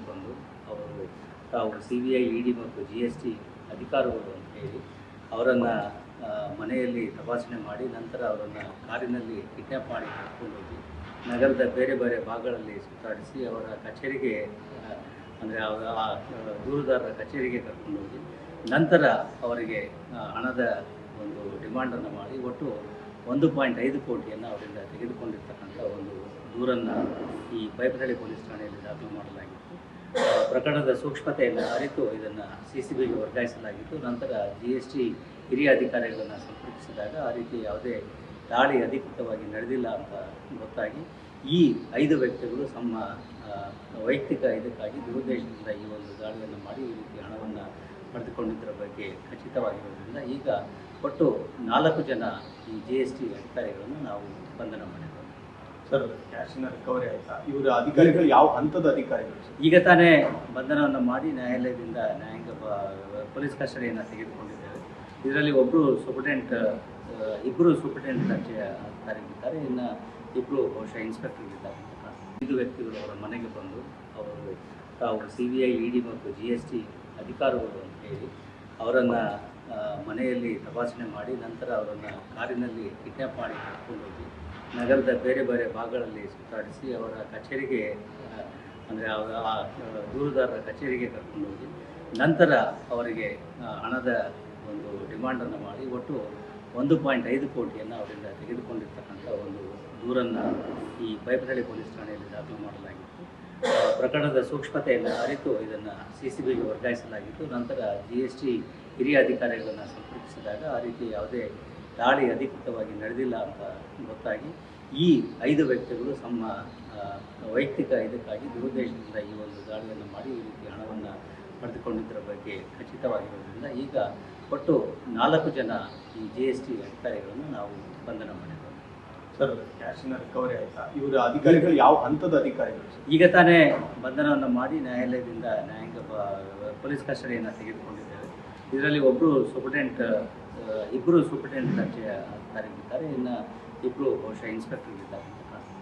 ಮನೆಗೆ ಬಂದು ಅವರು ತಾವು ಸಿ ಬಿ ಐ, ಇ ಮತ್ತು ಜಿ ಎಸ್ ಟಿ ಅಧಿಕಾರಿಗಳು ಅಂತ ಹೇಳಿ ಅವರನ್ನು ಮನೆಯಲ್ಲಿ ತಪಾಸಣೆ ಮಾಡಿ ನಂತರ ಅವರನ್ನು ಕಾರಿನಲ್ಲಿ ಕಿಡ್ನ್ಯಾಪ್ ಮಾಡಿ ಕರ್ಕೊಂಡೋಗಿ ನಗರದ ಬೇರೆ ಬೇರೆ ಭಾಗಗಳಲ್ಲಿ ಸುತ್ತಾಡಿಸಿ ಅವರ ಕಚೇರಿಗೆ, ಅಂದರೆ ಅವರ ದೂರುದಾರರ ಕಚೇರಿಗೆ ಕರ್ಕೊಂಡೋಗಿ ನಂತರ ಅವರಿಗೆ ಹಣದ ಒಂದು ಡಿಮಾಂಡನ್ನು ಮಾಡಿ ಒಟ್ಟು ಒಂದು ಪಾಯಿಂಟ್ ಐದು ಕೋಟಿಯನ್ನು ಅವರಿಂದ ತೆಗೆದುಕೊಂಡಿರ್ತಕ್ಕಂಥ ಒಂದು ದೂರನ್ನು ಈ ಪೈಪನಹಳ್ಳಿ ಪೊಲೀಸ್ ಠಾಣೆಯಲ್ಲಿ ದಾಖಲು ಮಾಡಲಾಗಿತ್ತು. ಪ್ರಕರಣದ ಸೂಕ್ಷ್ಮತೆಯನ್ನು ಅರಿತು ಇದನ್ನು ಸಿ ಸಿ ಬಿಗೆ ವರ್ಗಾಯಿಸಲಾಗಿತ್ತು. ನಂತರ ಜಿ ಎಸ್ ಟಿ ಹಿರಿಯ ಅಧಿಕಾರಿಗಳನ್ನು ಸಂಪರ್ಕಿಸಿದಾಗ ಆ ರೀತಿ ಯಾವುದೇ ದಾಳಿ ಅಧಿಕೃತವಾಗಿ ನಡೆದಿಲ್ಲ ಅಂತ ಗೊತ್ತಾಗಿ ಈ ಐದು ವ್ಯಕ್ತಿಗಳು ತಮ್ಮ ವೈಯಕ್ತಿಕ ಇದಕ್ಕಾಗಿ ದುರುದ್ದೇಶದಿಂದ ಈ ಒಂದು ದಾಳಿಯನ್ನು ಮಾಡಿ ಈ ರೀತಿ ಹಣವನ್ನು ಪಡೆದುಕೊಂಡಿದ್ದರ ಬಗ್ಗೆ ಖಚಿತವಾಗಿರೋದ್ರಿಂದ ಈಗ ಒಟ್ಟು ನಾಲ್ಕು ಜನ ಈ ಜಿ ಎಸ್ ಟಿ ಅಧಿಕಾರಿಗಳನ್ನು ನಾವು ಬಂಧನ ಮಾಡಿದ್ದೇವೆ ಸರ್ ಕ್ಯಾಶಿನ ರಿಕವರಿ ಆಯ್ತಾ? ಇವರ ಅಧಿಕಾರಿಗಳು ಯಾವ ಹಂತದ ಅಧಿಕಾರಿಗಳು ಈಗ ತಾನೇ ಬಂಧನವನ್ನು ಮಾಡಿ ನ್ಯಾಯಾಲಯದಿಂದ ನ್ಯಾಯಾಂಗ ಪೊಲೀಸ್ ಕಸ್ಟಡಿಯನ್ನು ತೆಗೆದುಕೊಂಡಿದ್ದೇವೆ. ಇದರಲ್ಲಿ ಒಬ್ಬರು ಸೂಪರ್ಟೆಂಟ್ ಇಬ್ಬರು ಸೂಪರ್ಟೆಂಟ್ ದರ್ಜೆಯ ಅಧಿಕಾರಿಗಳಿದ್ದಾರೆ. ಇನ್ನು ಇಬ್ಬರು ಬಹುಶಃ ಇನ್ಸ್ಪೆಕ್ಟರ್ ಇದ್ದಾರೆ. ಐದು ವ್ಯಕ್ತಿಗಳು ಅವರ ಮನೆಗೆ ಬಂದು ಅವರು ತಾವು ಸಿ ಬಿ ಐ, ಇ ಮತ್ತು ಜಿ ಎಸ್ ಟಿ ಅಧಿಕಾರಿಗಳು ಅಂತ ಹೇಳಿ ಅವರನ್ನು ಮನೆಯಲ್ಲಿ ತಪಾಸಣೆ ಮಾಡಿ ನಂತರ ಅವರನ್ನು ಕಾರಿನಲ್ಲಿ ಕಿಡ್ನ್ಯಾಪ್ ಮಾಡಿ ಕರ್ಕೊಂಡು ಹೋಗಿ ನಗರದ ಬೇರೆ ಬೇರೆ ಭಾಗಗಳಲ್ಲಿ ಸುತ್ತಾಡಿಸಿ ಅವರ ಕಚೇರಿಗೆ, ಅಂದರೆ ಅವರ ದೂರುದಾರರ ಕಚೇರಿಗೆ ಕರ್ಕೊಂಡು ಹೋಗಿ, ನಂತರ ಅವರಿಗೆ ಹಣದ ಒಂದು ಡಿಮಾಂಡನ್ನು ಮಾಡಿ ಒಟ್ಟು ಒಂದು ಪಾಯಿಂಟ್ ಐದು ಕೋಟಿಯನ್ನು ಅವರಿಂದ ತೆಗೆದುಕೊಂಡಿರ್ತಕ್ಕಂಥ ಒಂದು ದೂರನ್ನು ಈ ಪೈಪನಹಳ್ಳಿ ಪೊಲೀಸ್ ಠಾಣೆಯಲ್ಲಿ ದಾಖಲು ಮಾಡಲಾಗಿತ್ತು. ಪ್ರಕರಣದ ಸೂಕ್ಷ್ಮತೆಯನ್ನು ಅರಿತು ಇದನ್ನು ಸಿ ಸಿ ಬಿಗೆ ವರ್ಗಾಯಿಸಲಾಗಿತ್ತು. ನಂತರ ಜಿ ಎಸ್ ಟಿ ಹಿರಿಯ ಅಧಿಕಾರಿಗಳನ್ನು ಸಂಪರ್ಕಿಸಿದಾಗ ಆ ರೀತಿ ಯಾವುದೇ ದಾಳಿ ಅಧಿಕೃತವಾಗಿ ನಡೆದಿಲ್ಲ ಅಂತ ಗೊತ್ತಾಗಿ ಈ ಐದು ವ್ಯಕ್ತಿಗಳು ತಮ್ಮ ವೈಯಕ್ತಿಕ ಇದಕ್ಕಾಗಿ ದುರುದ್ದೇಶದಿಂದ ಈ ಒಂದು ದಾಳಿಯನ್ನು ಮಾಡಿ ಈ ರೀತಿ ಹಣವನ್ನು ಪಡೆದುಕೊಂಡಿದ್ದರ ಬಗ್ಗೆ ಖಚಿತವಾಗಿರೋದ್ರಿಂದ ಈಗ ಒಟ್ಟು ನಾಲ್ಕು ಜನ ಈ ಜಿ ಎಸ್ ಟಿ ಅಧಿಕಾರಿಗಳನ್ನು ನಾವು ಬಂಧನ ಮಾಡಿದ್ದೇವೆ ಸರ್ ಕ್ಯಾಶಿನ ರಿಕವರಿ ಆಯಿತಾ? ಇವರ ಅಧಿಕಾರಿಗಳು ಯಾವ ಹಂತದ ಅಧಿಕಾರಿಗಳು ಈಗ ತಾನೇ ಬಂಧನವನ್ನು ಮಾಡಿ ನ್ಯಾಯಾಲಯದಿಂದ ನ್ಯಾಯಾಂಗ ಪೊಲೀಸ್ ಕಸ್ಟಡಿಯನ್ನು ತೆಗೆದುಕೊಂಡಿದ್ದೇವೆ. ಇದರಲ್ಲಿ ಒಬ್ಬರು ಸೂಪರ್ಟೆಂಟ್ ಇಬ್ಬರು ಸೂಪರಿಂಟೆಂಡೆಂಟ್ ಅಧಿಕಾರಿಗಳಿದ್ದಾರೆ ಇನ್ನು ಇಬ್ಬರು ಬಹುಶಃ ಇನ್ಸ್ಪೆಕ್ಟರ್ ಇದ್ದಾರೆ ಅಂತ ಕಾಣ್ತದೆ.